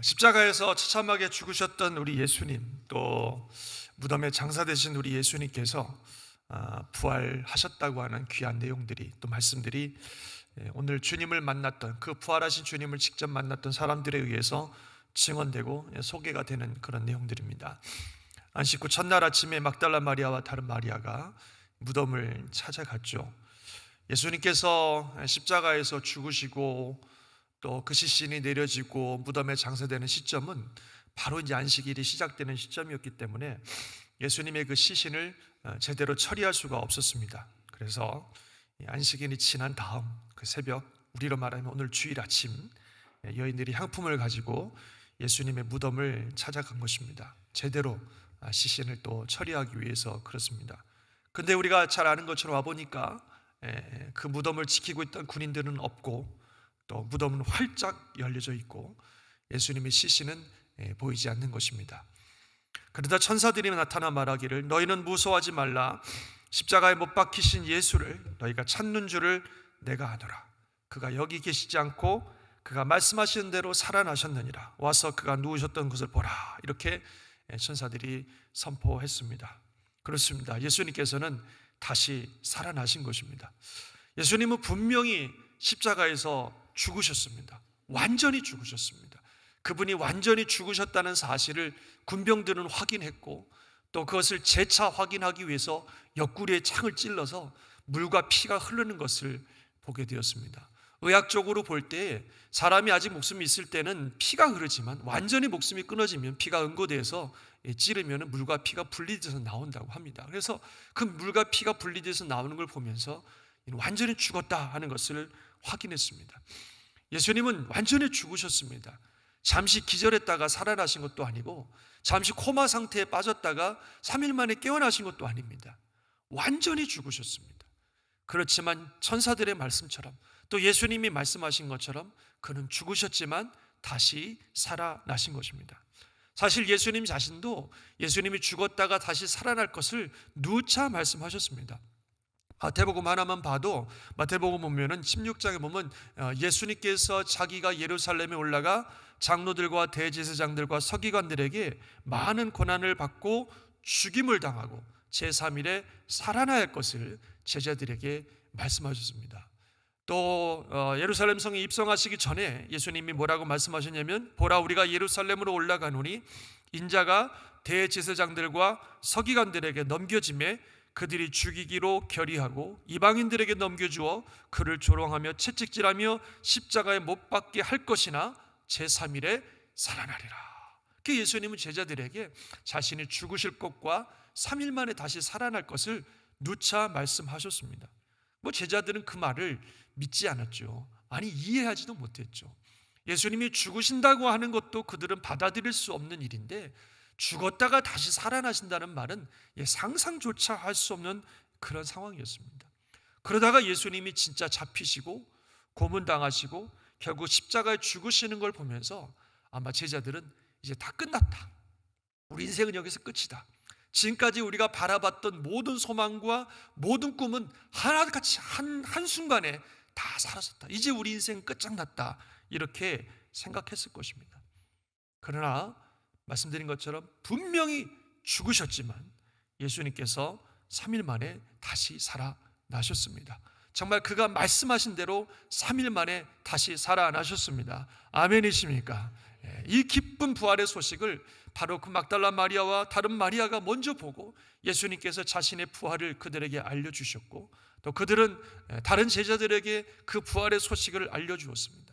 십자가에서 처참하게 죽으셨던 우리 예수님 또 무덤에 장사되신 우리 예수님께서 아, 부활하셨다고 하는 귀한 내용들이 또 말씀들이 예, 오늘 주님을 만났던 그 부활하신 주님을 직접 만났던 사람들에 의해서 증언되고 예, 소개가 되는 그런 내용들입니다. 안식 후 첫날 아침에 막달라 마리아와 다른 마리아가 무덤을 찾아갔죠. 예수님께서 십자가에서 죽으시고 또 그 시신이 내려지고 무덤에 장사되는 시점은 바로 이제 안식일이 시작되는 시점이었기 때문에 예수님의 그 시신을 어, 제대로 처리할 수가 없었습니다. 그래서 이 안식일이 지난 다음 그 새벽 우리로 말하면 오늘 주일 아침 예, 여인들이 향품을 가지고 예수님의 무덤을 찾아간 것입니다. 제대로 아, 시신을 또 처리하기 위해서 그렇습니다. 근데 우리가 잘 아는 것처럼 와 보니까 예, 그 무덤을 지키고 있던 군인들은 없고 또 무덤은 활짝 열려져 있고 예수님의 시신은 예, 보이지 않는 것입니다. 그러다 천사들이 나타나 말하기를 너희는 무서워하지 말라 십자가에 못 박히신 예수를 너희가 찾는 줄을 내가 아노라 그가 여기 계시지 않고 그가 말씀하시는 대로 살아나셨느니라 와서 그가 누우셨던 것을 보라 이렇게 예, 천사들이 선포했습니다. 그렇습니다. 예수님께서는 다시 살아나신 것입니다. 예수님은 분명히 십자가에서 죽으셨습니다. 완전히 죽으셨습니다. 그분이 완전히 죽으셨다는 사실을 군병들은 확인했고 또 그것을 재차 확인하기 위해서 옆구리에 창을 찔러서 물과 피가 흐르는 것을 보게 되었습니다. 의학적으로 볼 때 사람이 아직 목숨이 있을 때는 피가 흐르지만 완전히 목숨이 끊어지면 피가 응고돼서 찌르면 물과 피가 분리돼서 나온다고 합니다. 그래서 그 물과 피가 분리돼서 나오는 걸 보면서 완전히 죽었다 하는 것을 확인했습니다. 예수님은 완전히 죽으셨습니다. 잠시 기절했다가 살아나신 것도 아니고 잠시 코마 상태에 빠졌다가 3일 만에 깨어나신 것도 아닙니다. 완전히 죽으셨습니다. 그렇지만 천사들의 말씀처럼 또 예수님이 말씀하신 것처럼 그는 죽으셨지만 다시 살아나신 것입니다. 사실 예수님 자신도 예수님이 죽었다가 다시 살아날 것을 누차 말씀하셨습니다. 마태복음 하나만 봐도 마태복음 보면은 16장에 보면 어, 예수님께서 자기가 예루살렘에 올라가 장로들과 대제사장들과 서기관들에게 많은 고난을 받고 죽임을 당하고 제3일에 살아나야 할 것을 제자들에게 말씀하셨습니다. 또 어, 예루살렘 성에 입성하시기 전에 예수님이 뭐라고 말씀하셨냐면 보라 우리가 예루살렘으로 올라가노니 인자가 대제사장들과 서기관들에게 넘겨짐에 그들이 죽이기로 결의하고 이방인들에게 넘겨주어 그를 조롱하며 채찍질하며 십자가에 못 박게 할 것이나 제3일에 살아나리라. 그 예수님은 제자들에게 자신이 죽으실 것과 3일 만에 다시 살아날 것을 누차 말씀하셨습니다. 뭐 제자들은 그 말을 믿지 않았죠. 아니 이해하지도 못했죠. 예수님이 죽으신다고 하는 것도 그들은 받아들일 수 없는 일인데 죽었다가 다시 살아나신다는 말은 상상조차 할 수 없는 그런 상황이었습니다. 그러다가 예수님이 진짜 잡히시고 고문당하시고 결국 십자가에 죽으시는 걸 보면서 아마 제자들은 이제 다 끝났다. 우리 인생은 여기서 끝이다. 지금까지 우리가 바라봤던 모든 소망과 모든 꿈은 하나같이 한, 한순간에 다 사라졌다. 이제 우리 인생 끝장났다. 이렇게 생각했을 것입니다. 그러나 말씀드린 것처럼 분명히 죽으셨지만 예수님께서 3일 만에 다시 살아나셨습니다. 정말 그가 말씀하신 대로 3일 만에 다시 살아나셨습니다. 아멘이십니까? 예, 이 기쁜 부활의 소식을 바로 그 막달라 마리아와 다른 마리아가 먼저 보고 예수님께서 자신의 부활을 그들에게 알려주셨고 또 그들은 예, 다른 제자들에게 그 부활의 소식을 알려주었습니다.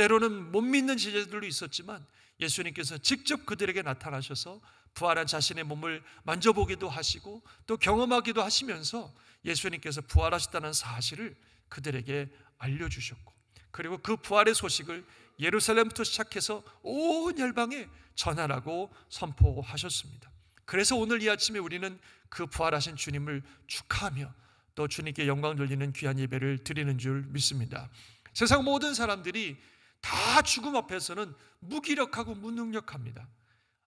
때로는 못 믿는 제자들도 있었지만 예수님께서 직접 그들에게 나타나셔서 부활한 자신의 몸을 만져보기도 하시고 또 경험하기도 하시면서 예수님께서 부활하셨다는 사실을 그들에게 알려주셨고 그리고 그 부활의 소식을 예루살렘부터 시작해서 온 열방에 전하라고 선포하셨습니다. 그래서 오늘 이 아침에 우리는 그 부활하신 주님을 축하하며 또 주님께 영광 돌리는 귀한 예배를 드리는 줄 믿습니다. 세상 모든 사람들이 다 죽음 앞에서는 무기력하고 무능력합니다.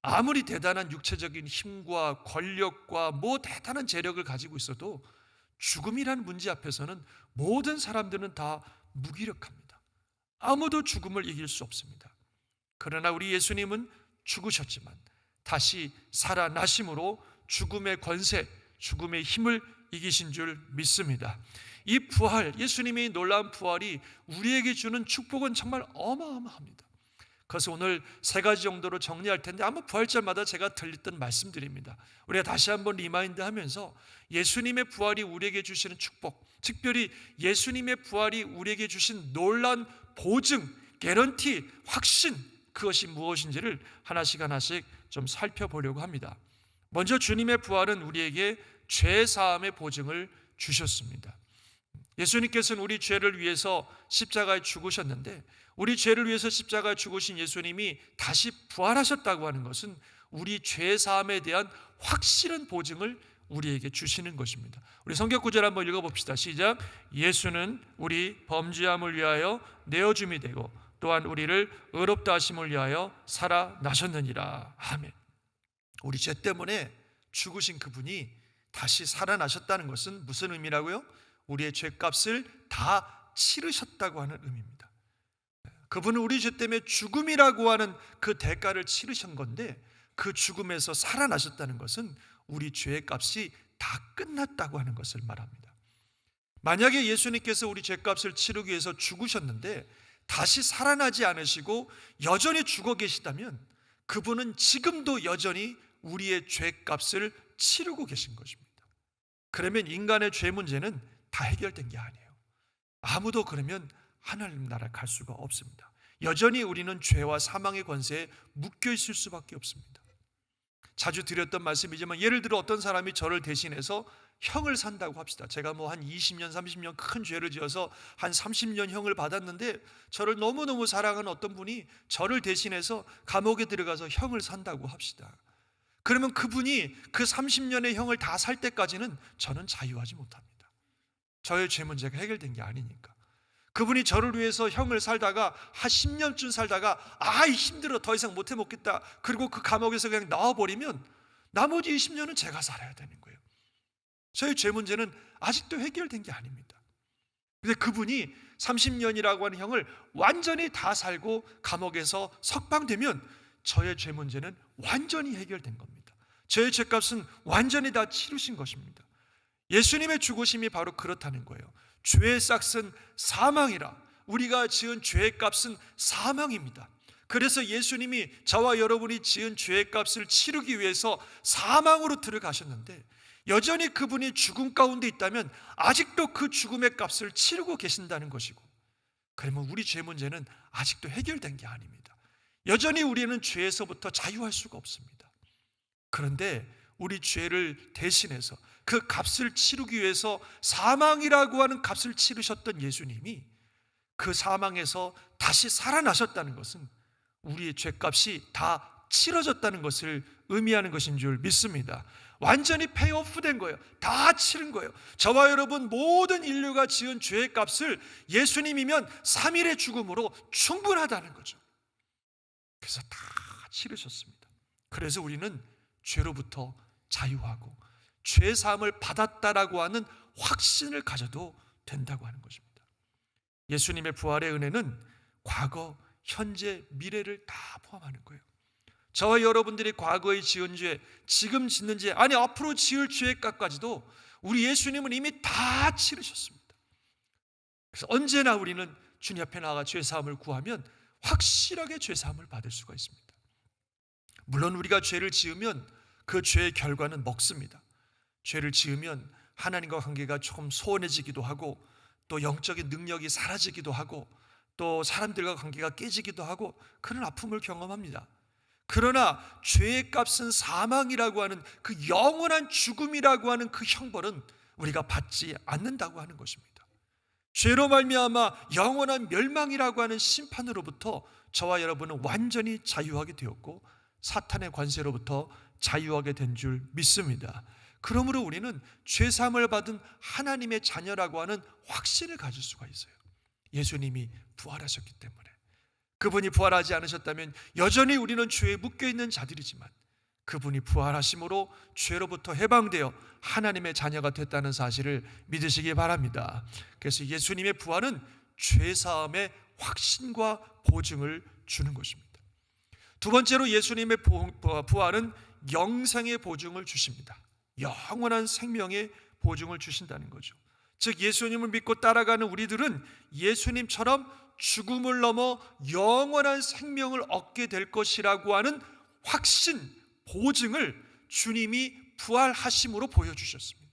아무리 대단한 육체적인 힘과 권력과 뭐 대단한 재력을 가지고 있어도 죽음이라는 문제 앞에서는 모든 사람들은 다 무기력합니다. 아무도 죽음을 이길 수 없습니다. 그러나 우리 예수님은 죽으셨지만 다시 살아나심으로 죽음의 권세, 죽음의 힘을 이기신 줄 믿습니다. 이 부활, 예수님의 놀라운 부활이 우리에게 주는 축복은 정말 어마어마합니다. 그래서 오늘 세 가지 정도로 정리할 텐데 아마 부활절마다 제가 들렸던 말씀드립니다. 우리가 다시 한번 리마인드 하면서 예수님의 부활이 우리에게 주시는 축복, 특별히 예수님의 부활이 우리에게 주신 놀란 보증, 개런티, 확신 그것이 무엇인지를 하나씩 하나씩 좀 살펴보려고 합니다. 먼저 주님의 부활은 우리에게 죄 사함의 보증을 주셨습니다. 예수님께서는 우리 죄를 위해서 십자가에 죽으셨는데 우리 죄를 위해서 십자가에 죽으신 예수님이 다시 부활하셨다고 하는 것은 우리 죄 사함에 대한 확실한 보증을 우리에게 주시는 것입니다. 우리 성경 구절 한번 읽어 봅시다. 시작. 예수는 우리 범죄함을 위하여 내어 줌이 되고 또한 우리를 의롭다 하심을 위하여 살아나셨느니라. 아멘. 우리 죄 때문에 죽으신 그분이 다시 살아나셨다는 것은 무슨 의미라고요? 우리의 죄값을 다 치르셨다고 하는 의미입니다. 그분은 우리 죄 때문에 죽음이라고 하는 그 대가를 치르신 건데 그 죽음에서 살아나셨다는 것은 우리 죄의 값이 다 끝났다고 하는 것을 말합니다. 만약에 예수님께서 우리 죄값을 치르기 위해서 죽으셨는데 다시 살아나지 않으시고 여전히 죽어 계시다면 그분은 지금도 여전히 우리의 죄값을 치르고 계신 것입니다. 그러면 인간의 죄 문제는 다 해결된 게 아니에요. 아무도 그러면 하나님 나라 갈 수가 없습니다. 여전히 우리는 죄와 사망의 권세에 묶여 있을 수밖에 없습니다. 자주 드렸던 말씀이지만 예를 들어 어떤 사람이 저를 대신해서 형을 산다고 합시다. 제가 뭐 한 20년, 30년 큰 죄를 지어서 한 30년 형을 받았는데 저를 너무너무 사랑하는 어떤 분이 저를 대신해서 감옥에 들어가서 형을 산다고 합시다. 그러면 그분이 그 30년의 형을 다 살 때까지는 저는 자유하지 못합니다. 저의 죄 문제가 해결된 게 아니니까. 그분이 저를 위해서 형을 살다가 한 10년쯤 살다가 아 힘들어 더 이상 못해 먹겠다. 그리고 그 감옥에서 그냥 나와버리면 나머지 20년은 제가 살아야 되는 거예요. 저희 죄 문제는 아직도 해결된 게 아닙니다. 근데 그분이 30년이라고 하는 형을 완전히 다 살고 감옥에서 석방되면 저의 죄 문제는 완전히 해결된 겁니다. 저의 죄값은 완전히 다 치르신 것입니다 예수님의 죽으심이 바로 그렇다는 거예요 죄의 싹은 사망이라 우리가 지은 죄의 값은 사망입니다. 그래서 예수님이 저와 여러분이 지은 죄의 값을 치르기 위해서 사망으로 들어가셨는데 여전히 그분이 죽음 가운데 있다면 아직도 그 죽음의 값을 치르고 계신다는 것이고 그러면 우리 죄 문제는 아직도 해결된 게 아닙니다. 여전히 우리는 죄에서부터 자유할 수가 없습니다. 그런데 우리 죄를 대신해서 그 값을 치르기 위해서 사망이라고 하는 값을 치르셨던 예수님이 그 사망에서 다시 살아나셨다는 것은 우리의 죄값이 다 치러졌다는 것을 의미하는 것인 줄 믿습니다. 완전히 페이오프 된 거예요. 다 치른 거예요. 저와 여러분 모든 인류가 지은 죄의 값을 예수님이면 3일의 죽음으로 충분하다는 거죠. 그래서 다 치르셨습니다. 그래서 우리는 죄로부터 자유하고 죄 사함을 받았다라고 하는 확신을 가져도 된다고 하는 것입니다. 예수님의 부활의 은혜는 과거, 현재, 미래를 다 포함하는 거예요. 저와 여러분들이 과거에 지은 죄, 지금 짓는 죄, 아니 앞으로 지을 죄값까지도 우리 예수님은 이미 다 치르셨습니다. 그래서 언제나 우리는 주님 앞에 나가 죄 사함을 구하면 확실하게 죄 사함을 받을 수가 있습니다. 물론 우리가 죄를 지으면 그 죄의 결과는 먹습니다. 죄를 지으면 하나님과 관계가 조금 소원해지기도 하고 또 영적인 능력이 사라지기도 하고 또 사람들과 관계가 깨지기도 하고 그런 아픔을 경험합니다. 그러나 죄의 값은 사망이라고 하는 그 영원한 죽음이라고 하는 그 형벌은 우리가 받지 않는다고 하는 것입니다. 죄로 말미암아 영원한 멸망이라고 하는 심판으로부터 저와 여러분은 완전히 자유하게 되었고 사탄의 관세로부터 자유하게 된 줄 믿습니다. 그러므로 우리는 죄사함을 받은 하나님의 자녀라고 하는 확신을 가질 수가 있어요. 예수님이 부활하셨기 때문에. 그분이 부활하지 않으셨다면 여전히 우리는 죄에 묶여 있는 자들이지만 그분이 부활하심으로 죄로부터 해방되어 하나님의 자녀가 됐다는 사실을 믿으시기 바랍니다. 그래서 예수님의 부활은 죄 사함의 확신과 보증을 주는 것입니다. 두 번째로 예수님의 보- 부활은 영생의 보증을 주십니다. 영원한 생명의 보증을 주신다는 거죠. 즉 예수님을 믿고 따라가는 우리들은 예수님처럼 죽음을 넘어 영원한 생명을 얻게 될 것이라고 하는 확신, 보증을 주님이 부활하심으로 보여주셨습니다.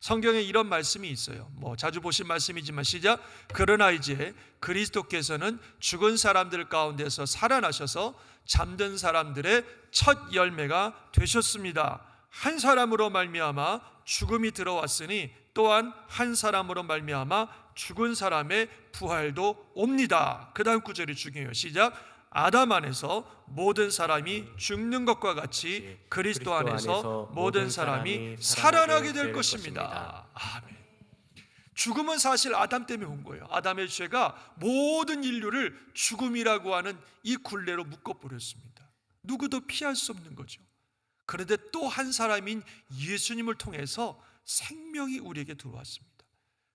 성경에 이런 말씀이 있어요. 뭐 자주 보신 말씀이지만 시작. 그러나 이제 그리스도께서는 죽은 사람들 가운데서 살아나셔서 잠든 사람들의 첫 열매가 되셨습니다. 한 사람으로 말미암아 죽음이 들어왔으니 또한 한 사람으로 말미암아 죽은 사람의 부활도 옵니다. 그 다음 구절이 중요해요. 시작. 아담 안에서 모든 사람이 죽는 것과 같이 그리스도 안에서 모든 사람이 살아나게 될 것입니다. 아멘. 죽음은 사실 아담 때문에 온 거예요. 아담의 죄가 모든 인류를 죽음이라고 하는 이 굴레로 묶어버렸습니다. 누구도 피할 수 없는 거죠. 그런데 또 한 사람인 예수님을 통해서 생명이 우리에게 들어왔습니다.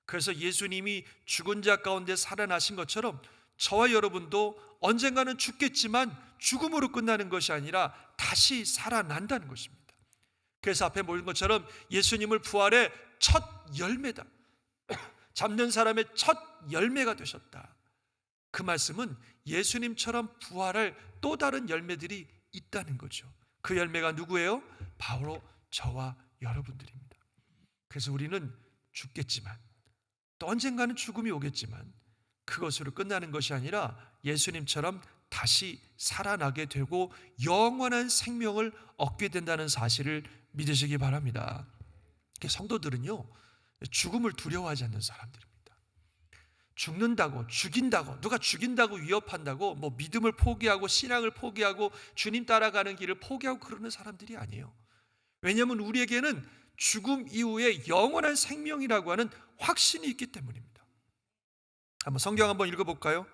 그래서 예수님이 죽은 자 가운데 살아나신 것처럼 저와 여러분도 언젠가는 죽겠지만 죽음으로 끝나는 것이 아니라 다시 살아난다는 것입니다. 그래서 앞에 모인 것처럼 예수님을 부활의 첫 열매다. 잡는 사람의 첫 열매가 되셨다. 그 말씀은 예수님처럼 부활할 또 다른 열매들이 있다는 거죠. 그 열매가 누구예요? 바로 저와 여러분들입니다. 그래서 우리는 죽겠지만 또 언젠가는 죽음이 오겠지만 그것으로 끝나는 것이 아니라 예수님처럼 다시 살아나게 되고 영원한 생명을 얻게 된다는 사실을 믿으시기 바랍니다. 성도들은요, 죽음을 두려워하지 않는 사람들입니다. 죽는다고, 죽인다고, 누가 죽인다고 위협한다고, 뭐 믿음을 포기하고 신앙을 포기하고 주님 따라가는 길을 포기하고 그러는 사람들이 아니에요. 왜냐하면 우리에게는 죽음 이후에 영원한 생명이라고 하는 확신이 있기 때문입니다. 한번 성경 한번 읽어볼까요?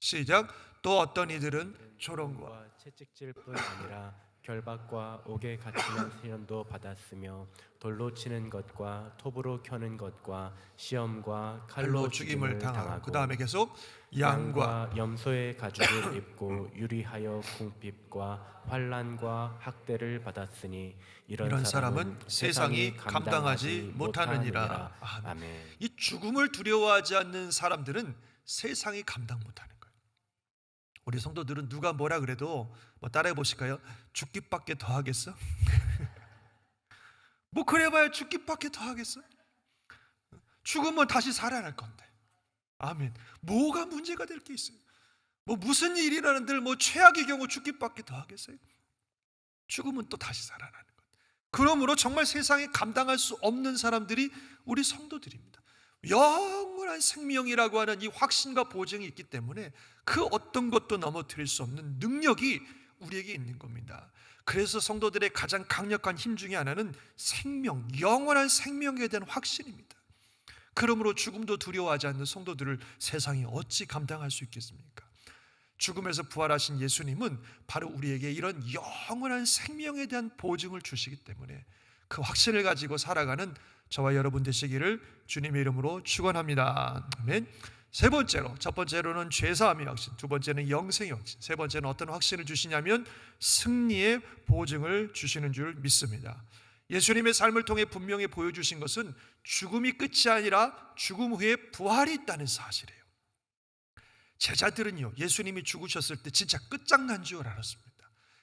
시작. 또 어떤 이들은 조롱과 과 채찍질 뿐 아니라 결박과 옥에 갇히는 시련도 받았으며 돌로 치는 것과 톱으로 켜는 것과 시험과 칼로 죽임을 당하고 그 다음에 계속 양과 염소의 가죽을 입고 유리하여 궁핍과 환란과 학대를 받았으니 이런, 이런 사람은 세상이 감당하지 못하느니라. 아멘. 아멘. 이 죽음을 두려워하지 않는 사람들은 세상이 감당 못하는. 우리 성도들은 누가 뭐라 그래도 뭐 따라해 보실까요? 죽기밖에 더 하겠어? 뭐 그래봐야 죽기밖에 더 하겠어? 죽으면 다시 살아날 건데. 아멘. 뭐가 문제가 될 게 있어요? 뭐 무슨 일이 일어나는들 뭐 최악의 경우 죽기밖에 더 하겠어요? 죽으면 또 다시 살아나는 것. 그러므로 정말 세상에 감당할 수 없는 사람들이 우리 성도들입니다. 영원한 생명이라고 하는 이 확신과 보증이 있기 때문에 그 어떤 것도 넘어뜨릴 수 없는 능력이 우리에게 있는 겁니다. 그래서 성도들의 가장 강력한 힘 중에 하나는 생명, 영원한 생명에 대한 확신입니다. 그러므로 죽음도 두려워하지 않는 성도들을 세상이 어찌 감당할 수 있겠습니까? 죽음에서 부활하신 예수님은 바로 우리에게 이런 영원한 생명에 대한 보증을 주시기 때문에 그 확신을 가지고 살아가는 저와 여러분 되시기를 주님의 이름으로 축원합니다. 아멘. 세 번째로 첫 번째로는 죄사함의 확신, 두 번째는 영생의 확신, 세 번째는 어떤 확신을 주시냐면 승리의 보증을 주시는 줄 믿습니다. 예수님의 삶을 통해 분명히 보여주신 것은 죽음이 끝이 아니라 죽음 후에 부활이 있다는 사실이에요. 제자들은요, 예수님이 죽으셨을 때 진짜 끝장난 줄 알았습니다.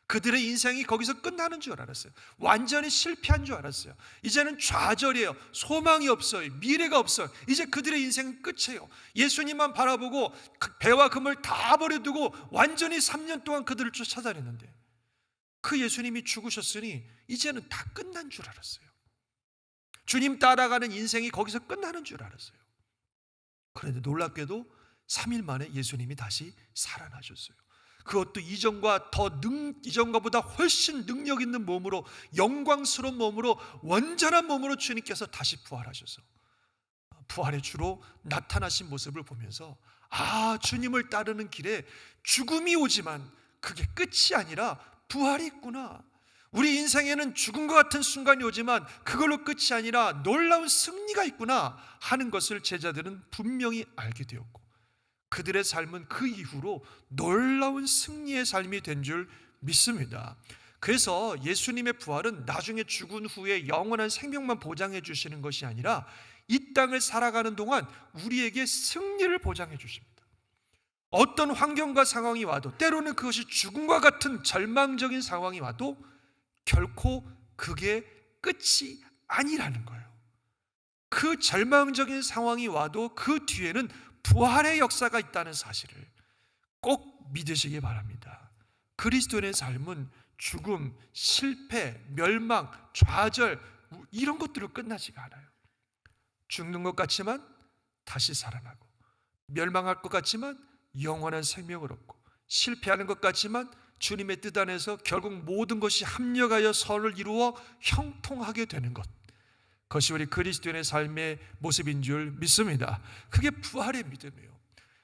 그들의 인생이 거기서 끝나는 줄 알았어요. 완전히 실패한 줄 알았어요. 이제는 좌절이에요. 소망이 없어요. 미래가 없어요. 이제 그들의 인생은 끝이에요. 예수님만 바라보고 그 배와 금을 다 버려두고 완전히 3년 동안 그들을 쫓아다녔는데 그 예수님이 죽으셨으니 이제는 다 끝난 줄 알았어요. 주님 따라가는 인생이 거기서 끝나는 줄 알았어요. 그런데 놀랍게도 3일 만에 예수님이 다시 살아나셨어요. 그것도 이전과 더 능, 이전과보다 훨씬 능력 있는 몸으로 영광스러운 몸으로 완전한 몸으로 주님께서 다시 부활하셔서 부활의 주로 나타나신 모습을 보면서 아 주님을 따르는 길에 죽음이 오지만 그게 끝이 아니라 부활이 있구나. 우리 인생에는 죽음과 같은 순간이 오지만 그걸로 끝이 아니라 놀라운 승리가 있구나 하는 것을 제자들은 분명히 알게 되었고 그들의 삶은 그 이후로 놀라운 승리의 삶이 된 줄 믿습니다. 그래서 예수님의 부활은 나중에 죽은 후에 영원한 생명만 보장해 주시는 것이 아니라 이 땅을 살아가는 동안 우리에게 승리를 보장해 주십니다. 어떤 환경과 상황이 와도 때로는 그것이 죽음과 같은 절망적인 상황이 와도 결코 그게 끝이 아니라는 거예요. 그 절망적인 상황이 와도 그 뒤에는 부활의 역사가 있다는 사실을 꼭 믿으시기 바랍니다. 그리스도인의 삶은 죽음, 실패, 멸망, 좌절 이런 것들로 끝나지가 않아요. 죽는 것 같지만 다시 살아나고 멸망할 것 같지만 영원한 생명을 얻고 실패하는 것 같지만 주님의 뜻 안에서 결국 모든 것이 합력하여 선을 이루어 형통하게 되는 것. 그것이 우리 그리스도인의 삶의 모습인 줄 믿습니다. 그게 부활의 믿음이에요.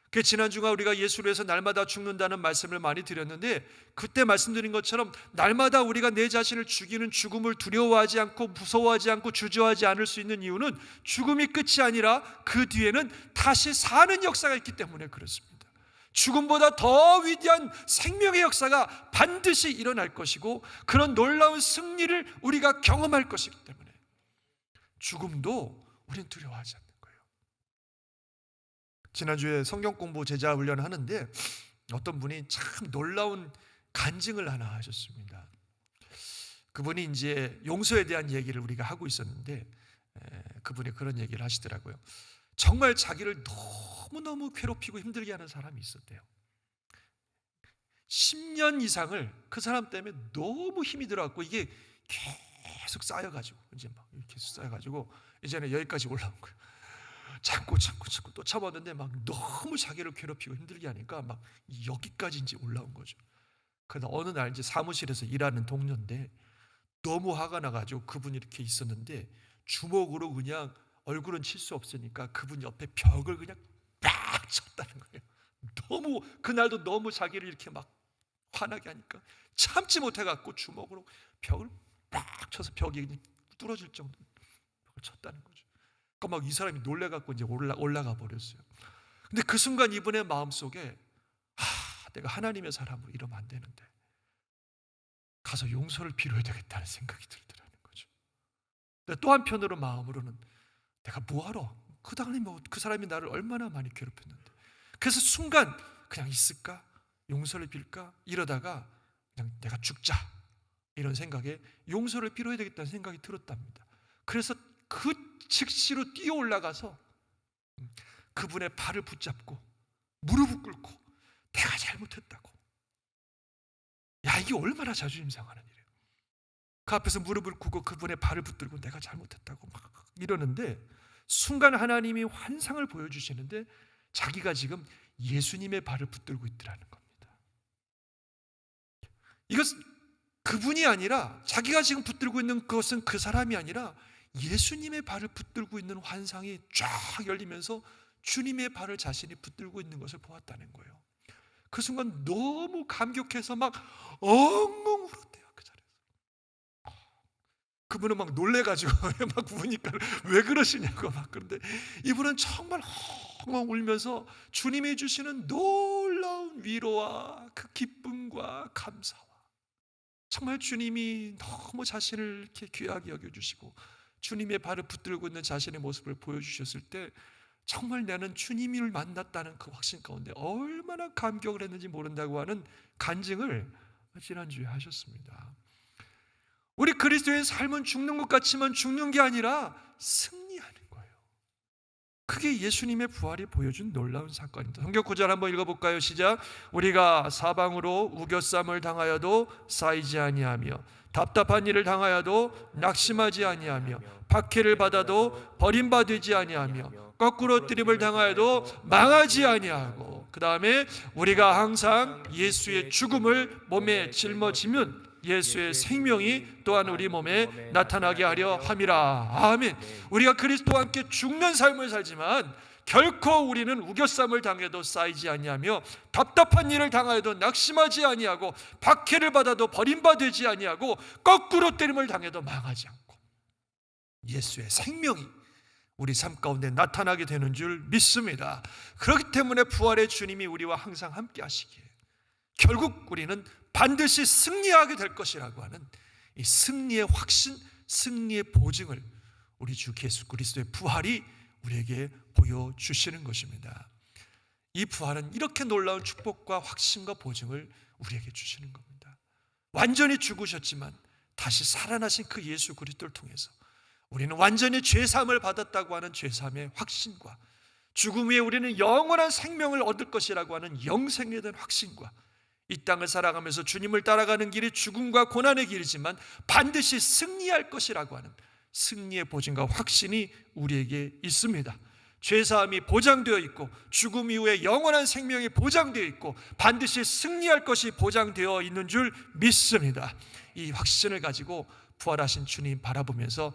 그 지난 주간 우리가 예수를 위해서 날마다 죽는다는 말씀을 많이 드렸는데 그때 말씀드린 것처럼 날마다 우리가 내 자신을 죽이는 죽음을 두려워하지 않고 무서워하지 않고 주저하지 않을 수 있는 이유는 죽음이 끝이 아니라 그 뒤에는 다시 사는 역사가 있기 때문에 그렇습니다. 죽음보다 더 위대한 생명의 역사가 반드시 일어날 것이고 그런 놀라운 승리를 우리가 경험할 것이기 때문에 죽음도 우리는 두려워하지 않는 거예요. 지난주에 성경 공부 제자 훈련을 하는데 어떤 분이 참 놀라운 간증을 하나 하셨습니다. 그분이 이제 용서에 대한 얘기를 우리가 하고 있었는데 에, 그분이 그런 얘기를 하시더라고요. 정말 자기를 너무너무 괴롭히고 힘들게 하는 사람이 있었대요. 10년 이상을 그 사람 때문에 너무 힘이 들어갔고 이게 계속 쌓여가지고 이제 막 이렇게 쌓여가지고 이제는 여기까지 올라온 거예요. 참고 참고 참고 또 참았는데 막 너무 자기를 괴롭히고 힘들게 하니까 막 여기까지 이제 올라온 거죠. 그러다 어느 날 이제 사무실에서 일하는 동료인데 너무 화가 나가지고 그분이 이렇게 있었는데 주먹으로 그냥 얼굴은 칠 수 없으니까 그분 옆에 벽을 그냥 빡 쳤다는 거예요. 너무 그날도 너무 자기를 이렇게 막 화나게 하니까 참지 못해갖고 주먹으로 벽을 빡 쳐서 벽이 뚫어질 정도로 벽을 쳤다는 거죠. 그러니까 막 이 사람이 놀래갖고 이제 올라 올라가 버렸어요. 근데 그 순간 이분의 마음 속에 하, 내가 하나님의 사람으로 이러면 안 되는데 가서 용서를 빌어야 되겠다는 생각이 들더라는 거죠. 근데 또 한편으로 마음으로는 내가 뭐하러 그 당시 뭐그 사람이 나를 얼마나 많이 괴롭혔는데 그래서 순간 그냥 있을까 용서를 빌까 이러다가 그냥 내가 죽자 이런 생각에 용서를 빌어야 되겠다는 생각이 들었답니다. 그래서 그 즉시로 뛰어 올라가서 그분의 발을 붙잡고 무릎을 꿇고 내가 잘못했다고. 야 이게 얼마나 자존심 상하는 일이에요. 그 앞에서 무릎을 꿇고 그분의 발을 붙들고 내가 잘못했다고 막 이러는데 순간 하나님이 환상을 보여주시는데 자기가 지금 예수님의 발을 붙들고 있더라는 겁니다. 이것 그분이 아니라 자기가 지금 붙들고 있는 그것은 그 사람이 아니라 예수님의 발을 붙들고 있는 환상이 쫙 열리면서 주님의 발을 자신이 붙들고 있는 것을 보았다는 거예요. 그 순간 너무 감격해서 막 엉엉 울었대요 그 자리에서. 그분은 막 놀래가지고 막 보니까 왜 그러시냐고 막 그런데 이분은 정말 엉엉 울면서 주님이 주시는 놀라운 위로와 그 기쁨과 감사와 정말 주님이 너무 자신을 이렇게 귀하게 여겨주시고 주님의 발을 붙들고 있는 자신의 모습을 보여주셨을 때 정말 나는 주님을 만났다는 그 확신 가운데 얼마나 감격을 했는지 모른다고 하는 간증을 지난주에 하셨습니다. 우리 그리스도의 삶은 죽는 것 같지만 죽는 게 아니라 거예요. 그게 예수님의 부활이 보여준 놀라운 사건입니다. 성경 구절 한번 읽어볼까요? 시작. 우리가 사방으로 우겨쌈을 당하여도 쌓이지 아니하며 답답한 일을 당하여도 낙심하지 아니하며 박해를 받아도 버림받지 아니하며 거꾸로 뜨림을 당하여도 망하지 아니하고 그 다음에 우리가 항상 예수의 죽음을 몸에 짊어지면 예수의 생명이 또한 우리 몸에 나타나게 하려 함이라. 아멘. 우리가 그리스도와 함께 죽는 삶을 살지만 결코 우리는 우겨쌈을 당해도 쌓이지 아니하며 답답한 일을 당하여도 낙심하지 아니하고 박해를 받아도 버림받지 아니하고 거꾸로 때림을 당해도 망하지 않고 예수의 생명이 우리 삶 가운데 나타나게 되는 줄 믿습니다. 그렇기 때문에 부활의 주님이 우리와 항상 함께 하시기에 결국 우리는 반드시 승리하게 될 것이라고 하는 이 승리의 확신, 승리의 보증을 우리 주 예수 그리스도의 부활이 우리에게 보여 주시는 것입니다. 이 부활은 이렇게 놀라운 축복과 확신과 보증을 우리에게 주시는 겁니다. 완전히 죽으셨지만 다시 살아나신 그 예수 그리스도를 통해서 우리는 완전히 죄 사함을 받았다고 하는 죄 사함의 확신과 죽음 후에 우리는 영원한 생명을 얻을 것이라고 하는 영생에 대한 확신과 이 땅을 살아가면서 주님을 따라가는 길이 죽음과 고난의 길이지만 반드시 승리할 것이라고 하는 승리의 보증과 확신이 우리에게 있습니다. 죄사함이 보장되어 있고 죽음 이후에 영원한 생명이 보장되어 있고 반드시 승리할 것이 보장되어 있는 줄 믿습니다. 이 확신을 가지고 부활하신 주님 바라보면서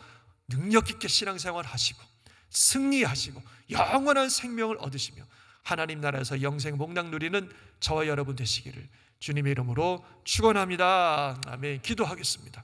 능력 있게 신앙생활 하시고 승리하시고 영원한 생명을 얻으시며 하나님 나라에서 영생 복락 누리는 저와 여러분 되시기를 주님의 이름으로 축원합니다. 아멘. 기도하겠습니다.